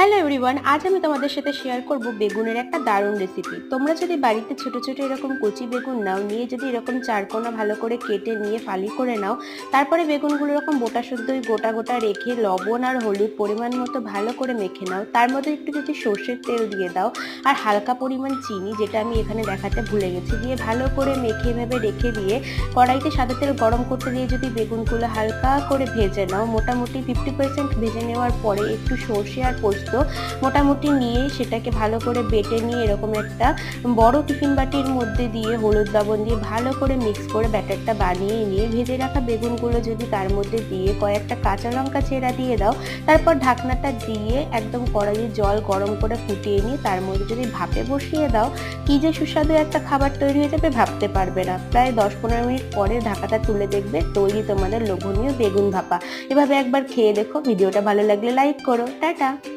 Hello everyone আজ আমি তোমাদের সাথে শেয়ার করব বেগুনের একটা দারুণ রেসিপি তোমরা যদি বাড়িতে ছোট ছোট এরকম কচি বেগুন নাও, নিয়ে যদি এরকম চারকোনা ভালো করে কেটে নিয়ে ফালি করে নাও, তারপরে বেগুনগুলো এরকম গোটা শুদ্ধই গোটা গোটা রেখে লবণ আর হলুদ পরিমাণ মতো ভালো করে মেখে নাও। তার মধ্যে একটু যদি সর্ষের তেল দিয়ে দাও, আর হালকা পরিমাণ চিনি, যেটা আমি এখানে দেখাতে ভুলে গেছি, দিয়ে ভালো করে মেখে ভেবে রেখে দিয়ে কড়াইতে সাদা তেল গরম করতে দিয়ে যদি বেগুনগুলো হালকা করে ভেজে নাও, মোটামুটি ফিফটি পার্সেন্ট ভেজে নেওয়ার পরে একটু সর্ষে আর পোস্ত মোটামুটি নিয়ে সেটাকে ভালো করে বেটে নিয়ে এরকম একটা বড় টিফিন বাটির মধ্যে দিয়ে হলুদ লবণ দিয়ে ভালো করে মিক্স করে ব্যাটারটা বানিয়ে নিয়ে ভেজে রাখা বেগুনগুলো যদি তার মধ্যে দিয়ে কয়েকটা কাঁচা লঙ্কা চেরা দিয়ে দাও, তারপর ঢাকনাটা দিয়ে একদম কড়াইয়ে জল গরম করে ফুটিয়ে নিয়ে তার মধ্যে যদি ভাপে বসিয়ে দাও, কি যে সুস্বাদু একটা খাবার তৈরি হয়ে যাবে ভাবতে পারবে না। প্রায় দশ পনেরো মিনিট পরে ঢাকাটা তুলে দেখবে তৈরি তোমাদের লোভনীয় বেগুন ভাপা। এভাবে একবার খেয়ে দেখো, ভিডিওটা ভালো লাগলে লাইক করো। টাটা!